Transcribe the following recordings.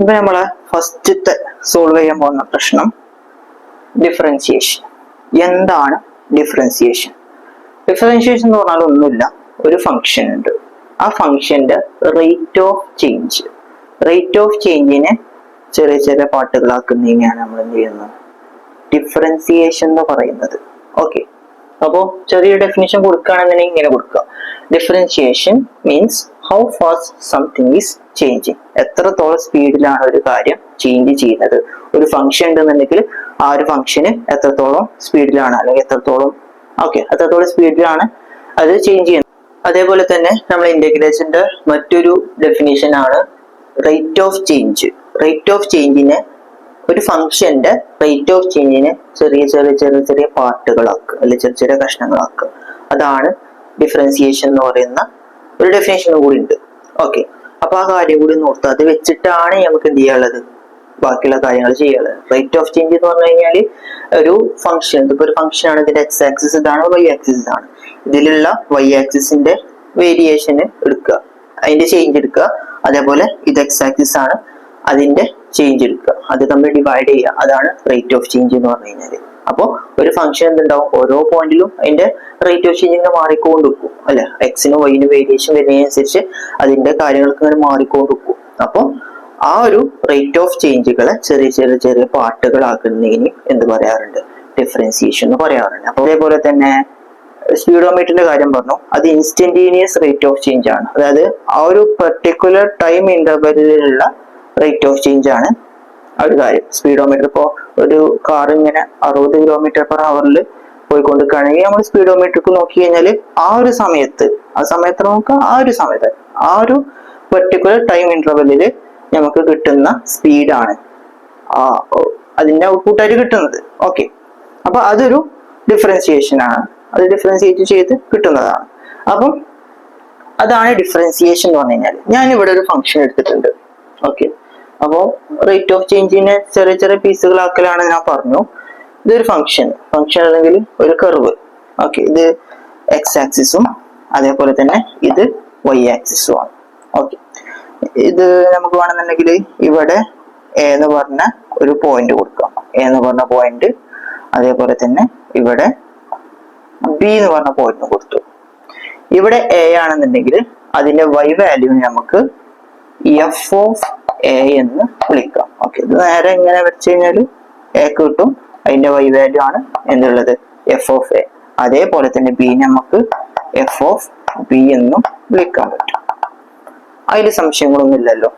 ഇപ്പൊ നമ്മളെ ഫസ്റ്റത്തെ സോൾവ് ചെയ്യാൻ പോകുന്ന പ്രശ്നം ഡിഫറൻസിയേഷൻ എന്താണ് ഡിഫറൻസിയേഷൻ ഡിഫറൻസിയേഷൻ എന്ന് പറഞ്ഞാൽ ഒന്നുമില്ല ഒരു ഫംഗ്ഷൻ ഉണ്ട്. ആ ഫംഗ്ഷന്റെ rate of change rate of ചേഞ്ചിനെ ചെറിയ ചെറിയ പാട്ടുകളാക്കുന്നതിനെയാണ് നമ്മൾ എന്ത് ചെയ്യുന്നത്? ഡിഫറൻസിയേഷൻ എന്ന് പറയുന്നത്. ഓക്കെ അപ്പോൾ ചെറിയ ഡെഫിനേഷൻ കൊടുക്കുകയാണെന്നുണ്ടെങ്കിൽ ഇങ്ങനെ കൊടുക്കുക. Differentiation means how fast something is changing എത്രത്തോളം സ്പീഡിലാണ് ഒരു കാര്യം ചേഞ്ച് ചെയ്യുന്നത്? ഒരു ഫംഗ്ഷൻ ഉണ്ടെന്നുണ്ടെങ്കിൽ ആ ഒരു ഫംഗ്ഷന് എത്രത്തോളം സ്പീഡിലാണ് അല്ലെങ്കിൽ എത്രത്തോളം ഓക്കെ എത്രത്തോളം സ്പീഡിലാണ് അത് ചേഞ്ച് ചെയ്യുന്നത്? അതേപോലെ തന്നെ നമ്മൾ ഇന്റഗ്രേഷന്റെ മറ്റൊരു ഡെഫിനേഷൻ ആണ് rate of change rate of ചേഞ്ചിനെ ഒരു ഫംഗ്ഷന്റെ റേറ്റ് ഓഫ് ചേഞ്ചിനെ ചെറിയ ചെറിയ ചെറിയ ചെറിയ പാർട്ടുകളാക്കുക അല്ലെങ്കിൽ ചെറിയ ചെറിയ കഷ്ണങ്ങളാക്കുക. അതാണ് ഡിഫറൻസിയേഷൻ എന്ന് പറയുന്ന ഒരു ഡെഫിനേഷനും കൂടി ഉണ്ട് ഓക്കെ അപ്പൊ ആ കാര്യം കൂടി നോർത്ത് അത് വെച്ചിട്ടാണ് നമുക്ക് എന്ത് ചെയ്യാനുള്ളത്? ബാക്കിയുള്ള കാര്യങ്ങൾ ചെയ്യാനുള്ളത്. റേറ്റ് ഓഫ് ചേഞ്ച് എന്ന് പറഞ്ഞു കഴിഞ്ഞാൽ ഒരു ഫംഗ്ഷൻ ഇതിപ്പോ ഒരു ഫംഗ്ഷൻ ആണ്. ഇതിന്റെ എക്സ് ആക്സിസ് ഇതാണ് വൈ ആക്സിസ് ഇതാണ്. ഇതിലുള്ള വൈ ആക്സിസിന്റെ വേരിയേഷന് എടുക്കുക. അതിന്റെ ചേഞ്ച് എടുക്കുക. അതേപോലെ ഇത് എക്സ് ആക്സിസ് ആണ്. അതിന്റെ ചേഞ്ച് എടുക്കുക. അത് തമ്മിൽ ഡിവൈഡ് ചെയ്യുക. അതാണ് റേറ്റ് ഓഫ് ചേഞ്ച് എന്ന് പറഞ്ഞു കഴിഞ്ഞാൽ. അപ്പോൾ ഒരു ഫംഗ്ഷൻ എന്തുണ്ടാവും? ഓരോ പോയിന്റിലും അതിന്റെ റേറ്റ് ഓഫ് ചേഞ്ച് ഇങ്ങനെ മാറിക്കൊണ്ടിരിക്കും അല്ലെ? എക്സിനും വൈനും വേരിയേഷൻ വരുന്നതിനനുസരിച്ച് അതിന്റെ കാര്യങ്ങൾക്ക് ഇങ്ങനെ മാറിക്കൊണ്ടിരിക്കും. അപ്പോൾ ആ ഒരു റേറ്റ് ഓഫ് ചേഞ്ചുകളെ ചെറിയ ചെറിയ ചെറിയ പാർട്ടുകളാക്കുന്നതിന് എന്ത് പറയാറുണ്ട്? ഡിഫറൻസിയേഷൻ എന്ന് പറയാറുണ്ട്. അപ്പോൾ അതേപോലെ തന്നെ സ്പീഡോമീറ്ററിന്റെ കാര്യം പറഞ്ഞു. അത് ഇൻസ്റ്റന്റീനിയസ് റേറ്റ് ഓഫ് ചേഞ്ച് ആണ്. അതായത് ആ ഒരു പെർട്ടിക്കുലർ ടൈം ഇന്റർവെല്ലിലുള്ള റേറ്റ് ഓഫ് ചേഞ്ച് ആണ് ആ ഒരു കാര്യം. സ്പീഡോമീറ്റർ ഇപ്പോൾ ഒരു കാർ ഇങ്ങനെ അറുപത് കിലോമീറ്റർ പെർ അവറിൽ പോയിക്കൊണ്ടിരിക്കുകയാണെങ്കിൽ നമ്മൾ സ്പീഡോമീറ്റർക്ക് നോക്കി കഴിഞ്ഞാൽ ആ ഒരു സമയത്ത് ആ സമയത്ത് നമുക്ക് ആ ഒരു സമയത്ത് ആ ഒരു പെർട്ടിക്കുലർ ടൈം ഇന്റർവെല്ലിൽ നമുക്ക് കിട്ടുന്ന സ്പീഡാണ് ആ അതിന്റെ ഔട്ട്പുട്ടായിട്ട് കിട്ടുന്നത്. ഓക്കെ അപ്പൊ അതൊരു ഡിഫറൻസിയേഷൻ ആണ്. അത് ഡിഫറൻസിയേറ്റ് ചെയ്ത് കിട്ടുന്നതാണ്. അപ്പം അതാണ് ഡിഫറൻസിയേഷൻ എന്ന് പറഞ്ഞു കഴിഞ്ഞാൽ ഞാൻ ഇവിടെ ഒരു ഫംഗ്ഷൻ എടുത്തിട്ടുണ്ട്. ഓക്കെ അപ്പോൾ റേറ്റ് ഓഫ് ചേഞ്ചിനെ ചെറിയ ചെറിയ പീസുകളാക്കലാണ് ഞാൻ പറഞ്ഞു. ഇതൊരു ഫംഗ്ഷൻ ഫംഗ്ഷൻ അല്ലെങ്കിൽ ഒരു കർവ് ഓക്കെ ഇത് എക്സ് ആക്സിസും അതേപോലെ തന്നെ ഇത് വൈ ആക്സിസും ആണ്. ഓക്കെ ഇത് നമുക്ക് വേണമെന്നുണ്ടെങ്കിൽ ഇവിടെ എ എന്ന് പറഞ്ഞ ഒരു പോയിന്റ് കൊടുക്കാം. എ എന്ന് പറഞ്ഞ പോയിന്റ് അതേപോലെ തന്നെ ഇവിടെ ബി എന്ന് പറഞ്ഞ പോയിന്റ് കൊടുത്തു. ഇവിടെ എ ആണെന്നുണ്ടെങ്കിൽ അതിന്റെ വൈ വാല്യൂ നമുക്ക് എഫ് ഓഫ് എ എന്ന് വിളിക്കാം. ഓക്കെ ഇത് നേരെ ഇങ്ങനെ വെച്ച് കഴിഞ്ഞാൽ എ കിട്ടും. അതിന്റെ വൈ വാല്യൂ ആണ് എന്നുള്ളത് എഫ് ഓഫ് എ അതേപോലെ തന്നെ ബി നമുക്ക് എഫ് ഓഫ് ബി എന്നും വിളിക്കാൻ പറ്റും. അതിൽ സംശയങ്ങളൊന്നും ഇല്ലല്ലോ.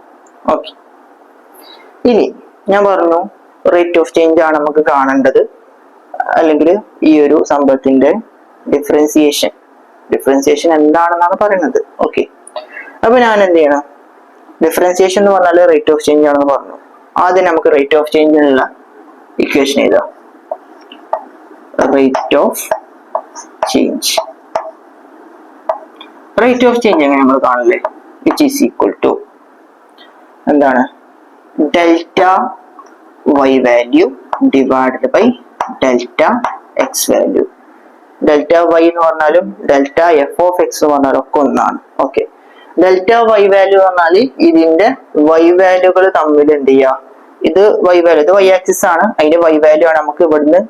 ഓക്കെ ഇനി ഞാൻ പറഞ്ഞു റേറ്റ് ഓഫ് ചേഞ്ച് ആണ് നമുക്ക് കാണേണ്ടത്. അല്ലെങ്കിൽ ഈ ഒരു സംഭവത്തിന്റെ ഡിഫറൻസിയേഷൻ ഡിഫറൻസിയേഷൻ എന്താണെന്നാണ് പറയുന്നത്. ഓക്കെ അപ്പൊ ഞാൻ എന്ത് ചെയ്യണം? ഡിഫറൻസിയേഷൻ എന്ന് പറഞ്ഞാൽ റേറ്റ് ഓഫ് ചേഞ്ച് ആണെന്ന് പറഞ്ഞു. ആദ്യം നമുക്ക് റേറ്റ് ഓഫ് ചേഞ്ചിനുള്ള ഇക്വേഷൻ എഴുതാം. Rate of change rate of change എങ്ങനെ നമ്മൾ കാണില്ലേ വിച്ച് ഈസ് ഈക്വൽ ടു എന്താണ്? Delta y value divided by delta x value delta y എന്ന് പറഞ്ഞാലും ഡെൽറ്റ എഫ് ഓഫ് എക്സ് എന്ന് പറഞ്ഞാലും ഒക്കെ ഒന്നാണ്. ഓക്കെ ഡെൽറ്റ വൈ വാല്യൂ പറഞ്ഞാൽ ഇതിന്റെ വൈ വാല്യൂകൾ തമ്മിൽ എന്ത് ചെയ്യുക ഇത് വൈ വാല്യൂ ഇത് വൈ ആക്സിസ് ആണ്. അതിന്റെ വൈ വാല്യൂ ആണ് നമുക്ക് ഇവിടുന്ന്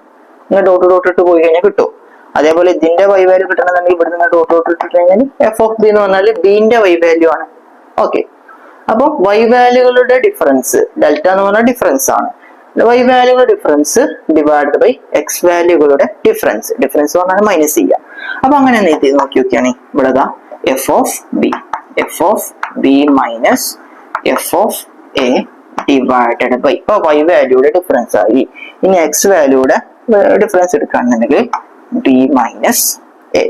ഇങ്ങനെ ഡോട്ട് ഡോട്ട് ഇട്ട് പോയി കഴിഞ്ഞാൽ കിട്ടും. അതേപോലെ ഇതിന്റെ വൈ വാല്യൂ കിട്ടണമെന്നുണ്ടെങ്കിൽ ഇവിടുന്ന് ഇങ്ങനെ ഡോട്ട് ഡോട്ട് ഇട്ട് കഴിഞ്ഞാൽ എഫ് ഓഫ് ബി എന്ന് പറഞ്ഞാൽ ബിന്റെ വൈ വാല്യൂ ആണ്. ഓക്കെ അപ്പോൾ വൈ വാല്യൂകളുടെ ഡിഫറൻസ് ഡെൽറ്റ എന്ന് പറഞ്ഞാൽ ഡിഫറൻസ് ആണ്. വൈ വാല്യൂകളുടെ ഡിഫറൻസ് ഡിവൈഡ് ബൈ എക്സ് വാല്യൂകളുടെ ഡിഫറൻസ് ഡിഫറൻസ് പറഞ്ഞാൽ മൈനസ് ചെയ്യുക. അപ്പൊ അങ്ങനെ നോക്കി നോക്കിയാണ്. ഇവിടെ f of b f of b minus f of a divided by ഇപ്പൊ വൈ വാല്യൂടെ ഡിഫറൻസ് ആയി. ഇനി എക്സ് വാല്യൂടെ ഡിഫറൻസ് എടുക്കുകയാണെന്നുണ്ടെങ്കിൽ ബി മൈനസ് എ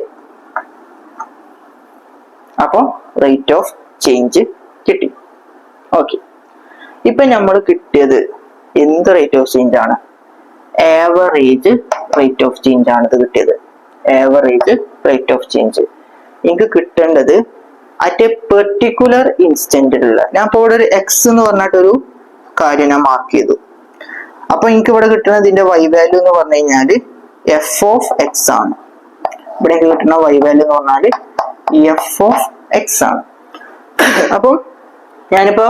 അപ്പോൾ റേറ്റ് ഓഫ് ചേഞ്ച് കിട്ടി. ഓക്കെ ഇപ്പൊ നമ്മൾ കിട്ടിയത് എന്ത് റേറ്റ് ഓഫ് ചേഞ്ച് ആണ്? ആവറേജ് റേറ്റ് ഓഫ് ചേഞ്ച് ആണ് ഇത് കിട്ടിയത്. ആവറേജ് റേറ്റ് ഓഫ് ചേഞ്ച് എനിക്ക് കിട്ടേണ്ടത് അറ്റ് എ പെർട്ടിക്കുലർ ഇൻസ്റ്റന്റിലുള്ള ഞാൻ ഇപ്പോൾ ഇവിടെ ഒരു എക്സ് എന്ന് പറഞ്ഞിട്ടൊരു കാര്യം ഞാൻ മാർക്ക് ചെയ്തു. അപ്പൊ എനിക്ക് ഇവിടെ കിട്ടുന്ന ഇതിന്റെ വൈ വാല്യൂ എന്ന് പറഞ്ഞു കഴിഞ്ഞാൽ എഫ് ഓഫ് എക്സ് ആണ്. ഇവിടെ എനിക്ക് കിട്ടുന്ന വൈ വാല്യൂ എന്ന് പറഞ്ഞാൽ എഫ് ഓഫ് എക്സ് ആണ്. അപ്പം ഞാനിപ്പോ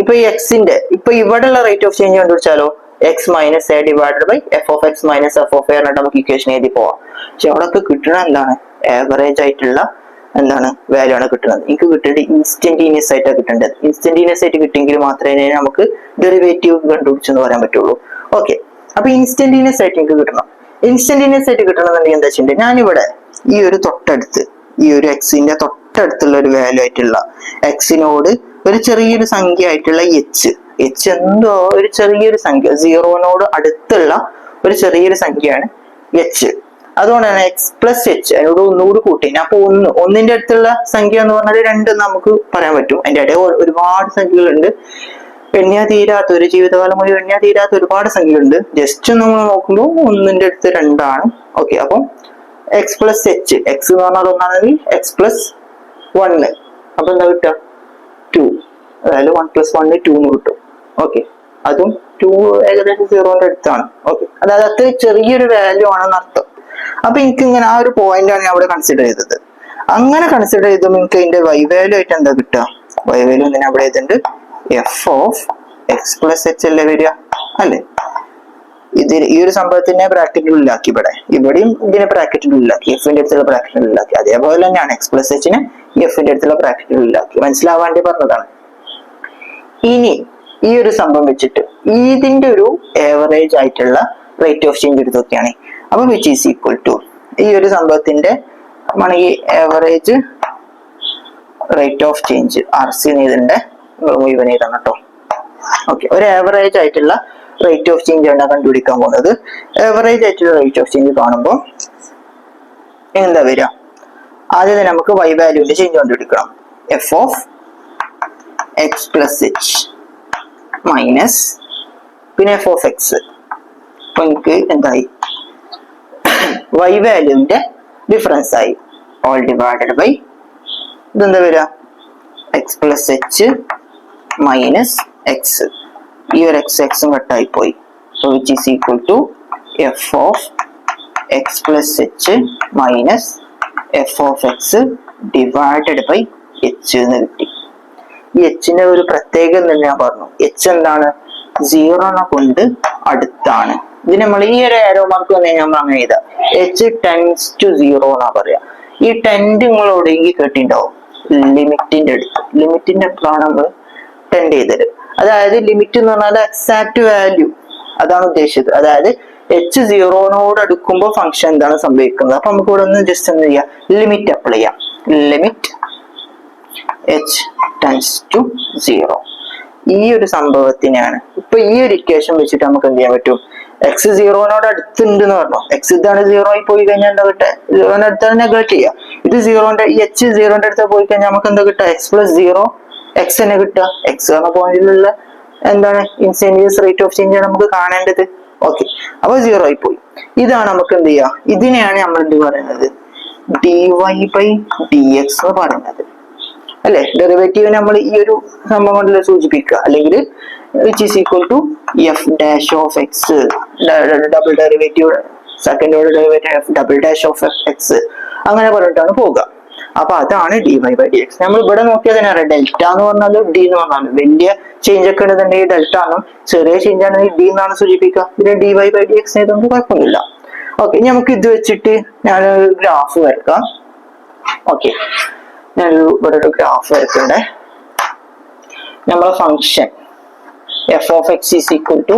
ഇപ്പൊ ഈ എക്സിന്റെ ഇപ്പൊ ഇവിടെയുള്ള rate of change കണ്ടുപിടിച്ചാലോ? X minus a divided by f of x minus f of a എന്നിട്ട് നമുക്ക് ഇക്വേഷൻ എഴുതി പോവാം. പക്ഷെ അവിടെയൊക്കെ കിട്ടണ എന്താണ്? ആവറേജ് ആയിട്ടുള്ള എന്താണ് വാല്യൂ ആണ് കിട്ടുന്നത്. എനിക്ക് കിട്ടേണ്ടത് ഇൻസ്റ്റന്റീനിയസ് ആയിട്ടാണ് കിട്ടേണ്ടത്. ഇൻസ്റ്റന്റീനിയസ് ആയിട്ട് കിട്ടിയെങ്കിൽ മാത്രമേ നമുക്ക് ഡെറിവേറ്റീവ് കണ്ടുപിടിച്ചെന്ന് പറയാൻ പറ്റുള്ളൂ. ഓക്കെ അപ്പൊ ഇൻസ്റ്റന്റീനിയസ് ആയിട്ട് എനിക്ക് കിട്ടണം. ഇൻസ്റ്റന്റീനിയസ് ആയിട്ട് കിട്ടണമെന്നുണ്ടെങ്കിൽ എന്താ വെച്ചിട്ടുണ്ടെങ്കിൽ ഞാനിവിടെ ഈ ഒരു തൊട്ടടുത്ത് ഈ ഒരു എക്സിന്റെ തൊട്ടടുത്തുള്ള ഒരു വാല്യൂ ആയിട്ടുള്ള എക്സിനോട് ഒരു ചെറിയൊരു സംഖ്യ ആയിട്ടുള്ള എച്ച് എച്ച് എന്തോ ഒരു ചെറിയൊരു സംഖ്യ സീറോനോട് അടുത്തുള്ള ഒരു ചെറിയൊരു സംഖ്യയാണ് എച്ച് അതുകൊണ്ടാണ് എക്സ് പ്ലസ് എച്ച് അതിനോട് ഒന്നുകൂടി കൂട്ടി അപ്പൊ ഒന്ന് ഒന്നിന്റെ അടുത്തുള്ള സംഖ്യ എന്ന് പറഞ്ഞാൽ രണ്ട് നമുക്ക് പറയാൻ പറ്റും. അതിന്റെ ഇടയിൽ ഒരുപാട് സംഖ്യകളുണ്ട്. എണ്ണിയാ തീരാത്ത ഒരു ജീവിതകാലം മുഴുവൻ എണ്ണിയാ തീരാത്ത ഒരുപാട് സംഖ്യകളുണ്ട്. ജസ്റ്റ് നമ്മൾ നോക്കുമ്പോൾ ഒന്നിന്റെ അടുത്ത് രണ്ടാണ്. ഓക്കെ അപ്പം എക്സ് പ്ലസ് എച്ച് എക്സ് എന്ന് പറഞ്ഞാൽ ഒന്നാണെങ്കിൽ എക്സ് പ്ലസ് വണ്ണ് അപ്പൊ എന്താ കിട്ടുക? ടു അതായത് വൺ പ്ലസ് വണ്ണ് ടു എന്ന് കിട്ടും. ഓക്കെ അതും ടു ഏകദേശം സീറോന്റെ അടുത്താണ്. ഓക്കെ അതായത് അത്ര ചെറിയൊരു വാല്യൂ ആണെന്ന് അർത്ഥം അപ്പൊ എനിക്ക് ഇങ്ങനെ ആ ഒരു പോയിന്റ് ആണ് ഞാൻ അവിടെ കൺസിഡർ ചെയ്തത്. അങ്ങനെ കൺസിഡർ ചെയ്തും എനിക്ക് അതിന്റെ വൈ വാല്യൂ ആയിട്ട് എന്താ കിട്ടുക? വൈ വാല്യൂ എന്തിനാ അവിടെ ഇതുണ്ട് f of x plus h അല്ലേ വരിക? അല്ലേ? ഇത് ഈ ഒരു സംഭവത്തിനെ ബ്രാക്കറ്റിനുള്ളിലാക്കി ഇവിടെ. ഇവിടെയും ഇതിനെ ബ്രാക്കറ്റിനുള്ളിലാക്കി എഫിന്റെ അടുത്തുള്ള ബ്രാക്കറ്റിനുള്ളിലാക്കി അതേപോലെ തന്നെയാണ് എക്സ് പ്ലസ് എച്ചിനെ എഫിന്റെ അടുത്തുള്ള ബ്രാക്കറ്റിനുള്ളിലാക്കി മനസ്സിലാവാണ്ടി പറഞ്ഞതാണ്. ഇനി ഈ ഒരു സംഭവം വെച്ചിട്ട് ഇതിന്റെ ഒരു ഏവറേജ് ആയിട്ടുള്ള റേറ്റ് ഓഫ് ചേഞ്ച് എടുത്ത് നോക്കുകയാണ് അപ്പൊ വിച്ച് ഈസ് ഈക്വൽ ടു ഈ ഒരു സംഭവത്തിന്റെ ആണെങ്കിൽ average rate of change R C ഇതിന്റെ മുഴുവൻ എഴുതണം കേട്ടോ ഓക്കെ ഒരു ഏവറേജ് ആയിട്ടുള്ള റേറ്റ് ഓഫ് ചേഞ്ച് ആണ് കണ്ടുപിടിക്കാൻ പോകുന്നത്. ഏവറേജ് ആയിട്ടുള്ള റേറ്റ് ഓഫ് ചേഞ്ച് കാണുമ്പോൾ എന്താ വരിക? ആദ്യം തന്നെ നമുക്ക് വൈ വാല്യൂവിന്റെ ചേഞ്ച് കണ്ടുപിടിക്കണം. F of x plus h minus പിന്നെ എഫ് ഓഫ് എക്സ് അപ്പൊ എനിക്ക് എന്തായി? വൈ വാല്യൂവിന്റെ ഡിഫറൻസ് ആയി. ഓൾ ഡിവൈഡഡ് ബൈ ഇതെന്താ വരിക? X plus h minus x ഈ ഒരു എക്സ് എക്സും കട്ടായി പോയി. So which is equal to f of x plus h minus f of x divided by h എന്ന് കിട്ടി. ഈ എച്ചിന്റെ ഒരു പ്രത്യേകത ഞാൻ പറഞ്ഞു? എച്ച് എന്താണ്? സീറോനെ കൊണ്ട് അടുത്താണ്. ഇത് നമ്മൾ ഈ ഒരു ആരോ മാർക്ക് വന്നു ഞാൻ നമ്മൾ അങ്ങനെ എച്ച് ടെൻസ് ടു സീറോ എന്നാ പറയാ. ഈ ടെന്റ് നിങ്ങൾ എവിടെയെങ്കിൽ കേട്ടിണ്ടാവും ലിമിറ്റിന്റെ അടുത്ത്. ലിമിറ്റിന്റെ അടുത്താണ് നമ്മൾ ടെൻഡ് ചെയ്തത്. അതായത് ലിമിറ്റ് എന്ന് പറഞ്ഞാൽ എക്സാക്ട് വാല്യൂ അതാണ് ഉദ്ദേശിച്ചത്. അതായത് എച്ച് സീറോനോട് അടുക്കുമ്പോൾ ഫംഗ്ഷൻ എന്താണ് സംഭവിക്കുന്നത്? അപ്പൊ നമുക്ക് ഇവിടെ ഒന്ന് ജസ്റ്റ് എന്ത് ചെയ്യാം? ലിമിറ്റ് അപ്ലൈ ചെയ്യാം. Limit h tends to zero ഈ ഒരു സംഭവത്തിനെയാണ് ഇപ്പൊ ഈ ഒരു ഇക്വേഷൻ വെച്ചിട്ട് നമുക്ക് എന്ത് ചെയ്യാൻ പറ്റും? എക്സ് സീറോനോട് അടുത്തുണ്ട് എന്ന് പറഞ്ഞു. എക്സ് ഇതാണ് സീറോ ആയി പോയി കഴിഞ്ഞാൽ എന്താ കിട്ടുക? സീറോന്റെ അടുത്താണ് നെഗ്ലക്ട് ചെയ്യാം. ഇത് സീറോന്റെ ഈ എച്ച് സീറോന്റെ അടുത്ത് പോയി കഴിഞ്ഞാൽ നമുക്ക് എന്താ കിട്ടുക? എക്സ് പ്ലസ് സീറോ എക്സ് തന്നെ കിട്ടുക. എക്സ് എന്ന പോയിന്റിലുള്ള എന്താണ്? ഇൻസെന്റീവ്സ് റേറ്റ് ഓഫ് ചേഞ്ച് ആണ് നമുക്ക് കാണേണ്ടത്. ഓക്കെ അപ്പൊ സീറോ ആയി പോയി. ഇതാണ് നമുക്ക് എന്ത് ചെയ്യുക? ഇതിനെയാണ് നമ്മൾ എന്ത് പറയുന്നത്? D y by d x എന്ന് പറയുന്നത്. അല്ലെ? ഡെറിവേറ്റീവ് നമ്മൾ ഈ ഒരു സംഭവം കൊണ്ട് സൂചിപ്പിക്കുക. അല്ലെങ്കിൽ which is equal to f dash of x double derivative second order derivative f double dash of f x അങ്ങനെ പറഞ്ഞിട്ടാണ് പോവുക. അപ്പൊ അതാണ് d y by d x നമ്മൾ ഇവിടെ നോക്കിയാൽ തന്നെ അറിയാം. ഡെൽറ്റ എന്ന് പറഞ്ഞാൽ ഡി എന്ന് പറഞ്ഞാൽ വലിയ ചേഞ്ച് ഒക്കെ ഉണ്ടെന്നുണ്ടെങ്കിൽ ഡെൽറ്റ ആണ് ചെറിയ ചേഞ്ച് ആണെങ്കിൽ ഡി എന്നാണ് സൂചിപ്പിക്കുക. പിന്നെ d y by d x ആയതുകൊണ്ട് കുഴപ്പമൊന്നുമില്ല. ഓക്കെ നമുക്ക് ഇത് വെച്ചിട്ട് ഞാൻ ഗ്രാഫ് വരക്കാം. ഓക്കെ ഞാനൊരു ഇവിടെ ഒരു ഗ്രാഫ് വരക്കണ്ടേ നമ്മളെ function f of x is equal to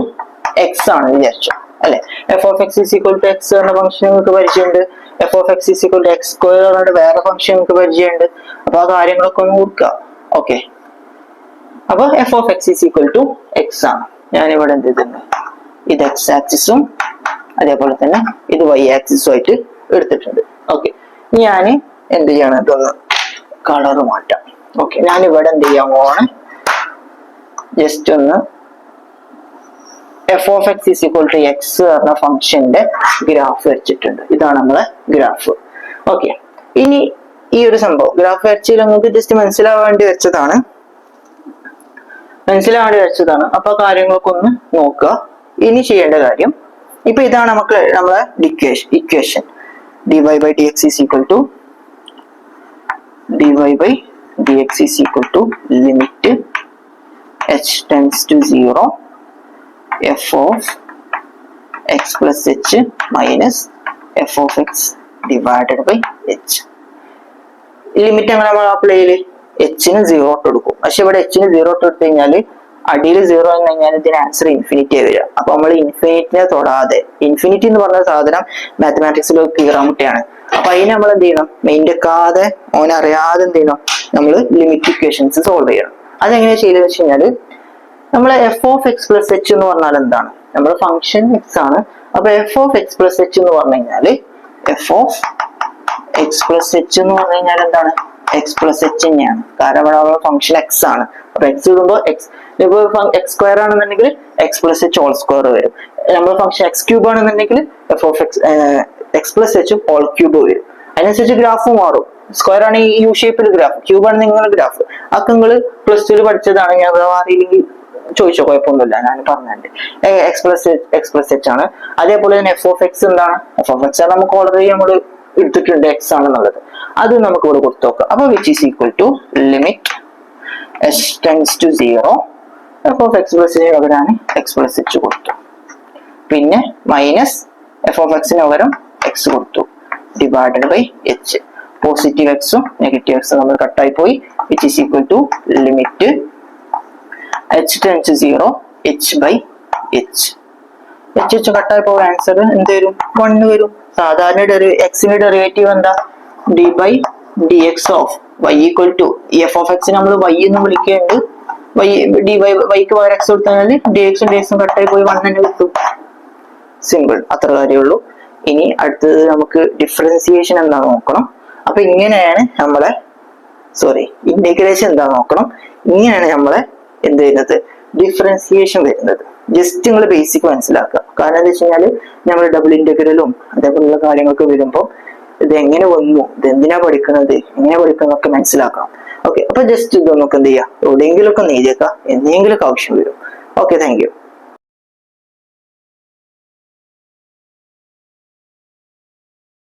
x ആണ് വിചാരിച്ചു. അല്ലെ? F of x is equal to x എന്ന ഫംഗ്ഷൻ നിങ്ങൾക്ക് പരിചയമുണ്ട്. F of x is equal to x square പറഞ്ഞിട്ട് വേറെ ഫംഗ്ഷൻ നിങ്ങൾക്ക് പരിചയമുണ്ട്. അപ്പൊ ആ കാര്യങ്ങളൊക്കെ ഒന്ന് ഓർക്കുക. ഓക്കെ അപ്പൊ f of x is equal to x ആണ്. ഞാനിവിടെ എന്ത് ചെയ്തിട്ടുണ്ട്? ഇത് എക്സ് ആക്സിസും അതേപോലെ തന്നെ ഇത് വൈ ആക്സിസും ആയിട്ട് എടുത്തിട്ടുണ്ട്. ഓക്കെ ഞാൻ എന്ത് ചെയ്യണം? ഇതൊന്ന് കളർ മാറ്റാം. ഓക്കെ ഞാൻ ഇവിടെ എന്ത് ചെയ്യാൻ പോവാണ്? ജസ്റ്റ് ഒന്ന് f of x is equal to x എന്ന ഫംഗ്ഷന്റെ ഗ്രാഫ് വരച്ചിട്ടുണ്ട്. ഇതാണ് നമ്മളെ ഗ്രാഫ് ഓക്കെ ഇനി ഈ ഒരു സംഭവം. ഗ്രാഫ് വരച്ചതിൽ നമുക്ക് ജസ്റ്റ് മനസ്സിലാവേണ്ടി വെച്ചതാണ് മനസ്സിലാവേണ്ടി വെച്ചതാണ് അപ്പൊ കാര്യങ്ങൾക്കൊന്ന് നോക്കുക. ഇനി ചെയ്യേണ്ട കാര്യം ഇപ്പൊ ഇതാണ് നമുക്ക് നമ്മളെ equation equation d y by d x is equal to dy by dx is equal to limit h tends to 0 f of x plus h minus f of x divided by h. Limit എങ്ങനെ നമ്മൾ apply ചെയ്യൽ? എച്ചിന് zero ഇട്ട് കൊടുക്കും പക്ഷെ ഇവിടെ എച്ചിന് zero ഇട്ട് എടുത്തു കഴിഞ്ഞാൽ അടിയിൽ സീറോ എന്ന് കഴിഞ്ഞാൽ ഇതിന് ആൻസർ ഇൻഫിനിറ്റി വരിക. അപ്പൊ നമ്മൾ ഇൻഫിനിറ്റിനെ തൊടാതെ ഇൻഫിനിറ്റി എന്ന് പറഞ്ഞ സാധനം മാത്തമാറ്റിക്സിൽ കീറാമുട്ടിയാണ് അപ്പൊ അതിന് നമ്മൾ എന്ത് ചെയ്യണം? മെയിൻ വെക്കാതെ ഓൻ അറിയാതെ എന്ത് ചെയ്യണം? നമ്മൾ ലിമിറ്റ് ഇക്വേഷൻസ് സോൾവ് ചെയ്യണം. അതെങ്ങനെയാ ചെയ്തെന്ന് വെച്ച് കഴിഞ്ഞാൽ നമ്മൾ f of x plus h എന്ന് പറഞ്ഞാൽ എന്താണ്? നമ്മൾ ഫംഗ്ഷൻ എക്സ് ആണ്. അപ്പൊ f of x plus h എന്ന് പറഞ്ഞു കഴിഞ്ഞാൽ f of x plus h എന്ന് പറഞ്ഞു കഴിഞ്ഞാൽ എന്താണ്? എക്സ് പ്ലസ് എച്ച് തന്നെയാണ്. കാരണം ഇവിടെ നമ്മുടെ ഫംഗ്ഷൻ എക്സ് ആണ്. അപ്പൊ എക്സ് ഇടുമ്പോൾ എക്സ് ഇപ്പൊ എക്സ് സ്ക്വയർ ആണെന്നുണ്ടെങ്കിൽ x plus h whole square വരും. നമ്മൾ ഫംഗ്ഷൻ എക്സ് ക്യൂബ് ആണെന്നുണ്ടെങ്കിൽ f of x x plus എച്ചും whole cube വരും. അതിനനുസരിച്ച് ഗ്രാഫ് മാറും. സ്ക്വയർ ആണ് ഈ യു ഷേപ്പിൽ ഗ്രാഫ് ക്യൂബ് ആണ് നിങ്ങളുടെ ഗ്രാഫ് അതൊക്കെ നിങ്ങൾ പ്ലസ് ടുവിൽ പഠിച്ചതാണ്. ഞാൻ അത് അറിയില്ലെങ്കിൽ ചോദിച്ചോ? കുഴപ്പമൊന്നുമില്ല. ഞാൻ പറഞ്ഞുണ്ട് x plus x plus h ആണ്. അതേപോലെ തന്നെ എഫ് ഓഫ് എക്സ് എന്താണ്? എഫ് ഓഫ് എക്സ് നമുക്ക് ഓൾറെഡി നമ്മൾ എടുത്തിട്ടുണ്ട്. എക്സ് ആണെന്നുള്ളത്. അത് നമുക്ക് ഇവിടെ കൊടുത്തു നോക്കാം. അപ്പൊ which is equal to limit s tends to zero f of x plus പകരമാണ് എക്സ് പ്ലസ് എച്ച് കൊടുത്തു പിന്നെ മൈനസ് എഫ് ഓഫ് എക്സിന് പകരം എക്സ് കൊടുത്തു. ഡിവൈഡഡ് ബൈ എച്ച് പോസിറ്റീവ് എക്സും നെഗറ്റീവ് എക്സും നമ്മൾ കട്ടായി പോയി. Which is equal to limit h tends zero h by h h h കട്ടായി പോകുന്ന ആൻസർ എന്ത് വരും? വൺ വരും. സാധാരണ എക്സിന്റെ ഡെറിവേറ്റീവ് എന്താ? D by d x of y equal to f of x നമ്മൾ വൈ എന്ന് വിളിക്കുന്നുണ്ട് വൈ ഡി വൈ വൈക്ക് പകരം എക്സ് കൊടുത്താൽ ഡി എക്സും ഡി എക്സും കട്ടായി പോയി. വൺ തന്നെ കിട്ടും. സിമ്പിൾ അത്ര കാര്യമുള്ളൂ ഇനി അടുത്തത് നമുക്ക് ഡിഫറൻസിയേഷൻ എന്താ നോക്കണം. അപ്പൊ ഇങ്ങനെയാണ് നമ്മളെ സോറി ഇന്റഗ്രേഷൻ എന്താ നോക്കണം. ഇങ്ങനെയാണ് നമ്മളെ എന്ത് ചെയ്യുന്നത് ഡിഫറൻസിയേഷൻ വരുന്നത്. ജസ്റ്റ് നിങ്ങൾ ബേസിക് മനസ്സിലാക്കുക. കാരണം എന്താ വെച്ച് കഴിഞ്ഞാൽ നമ്മൾ ഡബിൾ ഇന്റഗ്രലും അതേപോലുള്ള കാര്യങ്ങളൊക്കെ വരുമ്പോൾ ഇത് എങ്ങനെ വന്നു? ഇത് എന്തിനാ പഠിക്കുന്നത്? എങ്ങനെ പഠിക്കുന്നതൊക്കെ മനസ്സിലാക്കാം ഓക്കെ അപ്പൊ ജസ്റ്റ് ഇത് നമുക്ക് എന്ത് ചെയ്യാം? എവിടെയെങ്കിലും ഒക്കെ ഒന്ന് എന്തെങ്കിലും ഒക്കെ ആവശ്യം വരും. Okay thank you